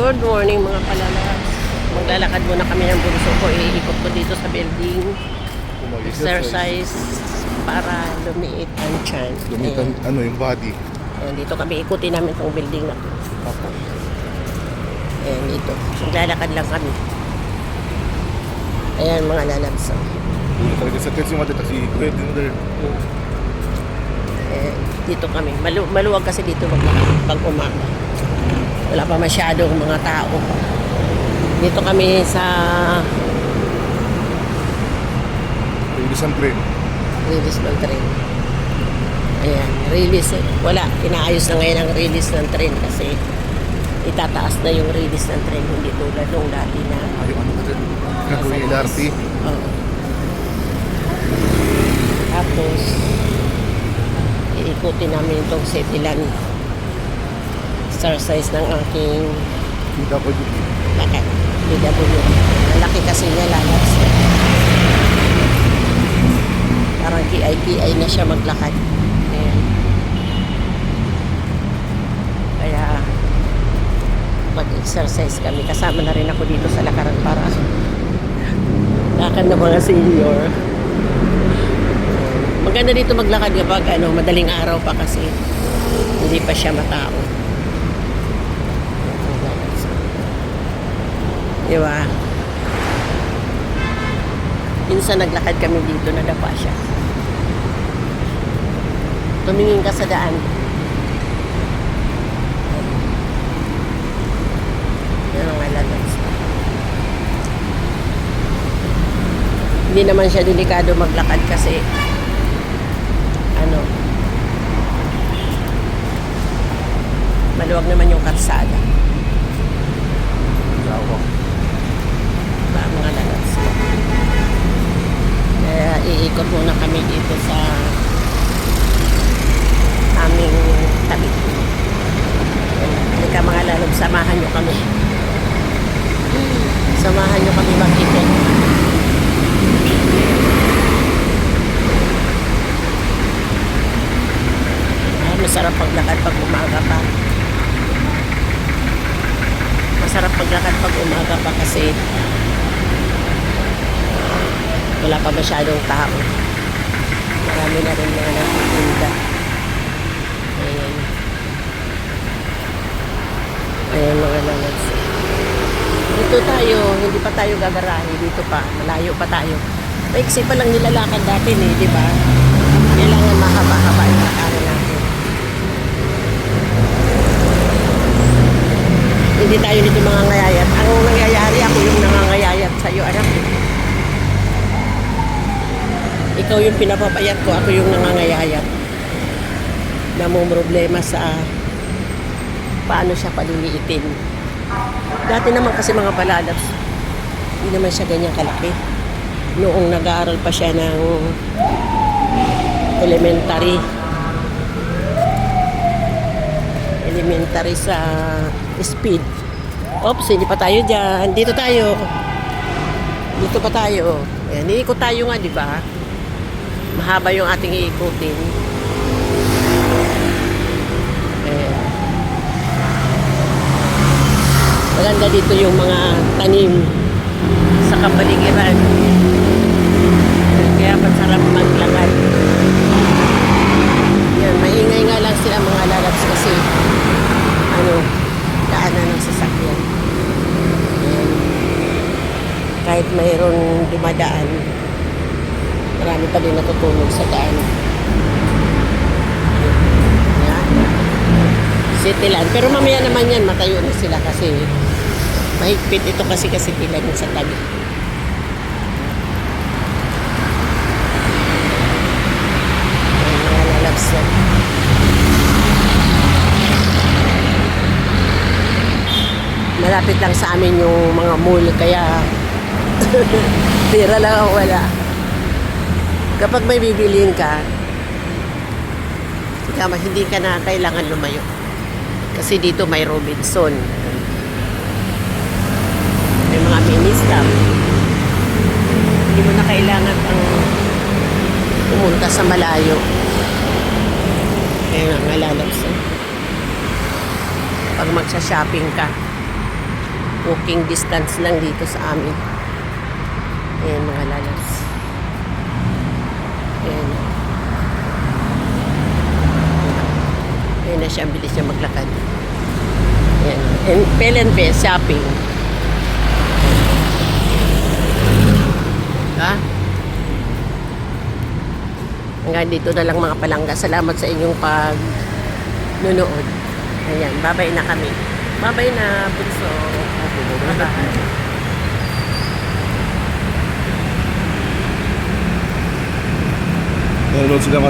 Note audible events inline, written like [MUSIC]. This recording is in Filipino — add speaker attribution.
Speaker 1: Good morning mga palalas. Maglalakad muna kami ng bunso ko. Iikot ko dito sa building. Exercise para lumiit ang chan.
Speaker 2: Lumitan, ano, yung body.
Speaker 1: Ayan, dito kami ikutin namin itong building na to. Ayan, dito. Maglalakad lang kami. Ayan mga lalabs.
Speaker 2: Hindi talaga sa kasi yung kasi kuya din there.
Speaker 1: Ayan, dito kami. Malu maluwag kasi dito maglakad pag umaga. Wala pa masyadong mga tao. Dito kami sa
Speaker 2: isang train.
Speaker 1: release ng train. Ayan, release. eh. Wala, inaayos na ngayon ang release ng train kasi itataas na yung release ng train. Hindi tulad nung dati na
Speaker 2: Ay, ano ba din? Gagawin yung LRT.
Speaker 1: Oo. Tapos, iikutin namin itong Setilan. Exercise ng aking
Speaker 2: PWD.
Speaker 1: lakad. BW. Malaki kasi niya lalabs. Parang KI-KI na siya maglakad. Ayan. Kaya, mag-exercise kami. Kasama na rin ako dito sa lakaran para lakad ng mga senior. Maganda dito maglakad kapag ano, madaling araw pa kasi hindi pa siya matao. Di ba? Minsan naglakad kami dito, nadapa siya. Tumingin ka sa daan. Yan ang lalabas. Hindi naman siya delikado maglakad kasi ano maluwag naman yung karsada.
Speaker 2: Lawak.
Speaker 1: ba mga lalas ko. Iikot muna kami dito sa aming tabi. Halika mga lalab, samahan nyo kami. Samahan nyo kami mag-ikot. Ay, masarap paglakad pag umaga pa. Masarap paglakad pag umaga pa kasi wala pa masyadong tao. Marami na rin mga nagtitinda. Ayan. Ayan mga lalas. Dito tayo, hindi pa tayo gagarahe. Dito pa, malayo pa tayo. Maiksi pa lang nilalakad natin eh, di ba? Kailangan mahaba-haba yung lakaran natin. Hindi tayo dito mga ngayayat. Ang nangyayari, ako yung nangangayayat sa'yo, anak. Ikaw yung pinapapayat ko, ako yung nangangayayat. Namumroblema sa paano siya paliliitin. Dati naman kasi mga palalabs, hindi naman siya ganyan kalaki. Noong nag-aaral pa siya ng elementary. Elementary sa speed. Oops, hindi pa tayo dyan. Dito tayo. Dito pa tayo. Ayan, iikot tayo nga, di ba? Mahaba yung ating iikutin. Ayan. Maganda dito yung mga tanim sa kapaligiran. Kaya masarap maglakad. Yan, maingay nga lang sila mga lalabs kasi ano, daanan ng sasakyan. Ayan. Kahit mayroong dumadaan, marami pa din natutulog sa daan. Yan. Cityland. Pero mamaya naman yan, matayo na sila kasi mahigpit ito kasi kasi tilan sa tabi. Malapit lang sa amin yung mga mall kaya [LAUGHS] pera lang ang wala. Kapag may bibiliin ka, ikaw, hindi ka na kailangan lumayo. Kasi dito may Robinson. May mga mini-stop. Hindi mo na kailangan pang pumunta sa malayo. Kaya nga, malalabs. Pag magsha-shopping ka. walking distance lang dito sa amin. Ayan mga lalabs. Ayan. Ayan na siya, ang bilis niya maglakad. Ayan. And Pel and shopping. Ha? Hanggang dito na lang mga palangga. Salamat sa inyong pag nunood. Ayan, babay na kami. Babay na, bunso. 後
Speaker 2: ほど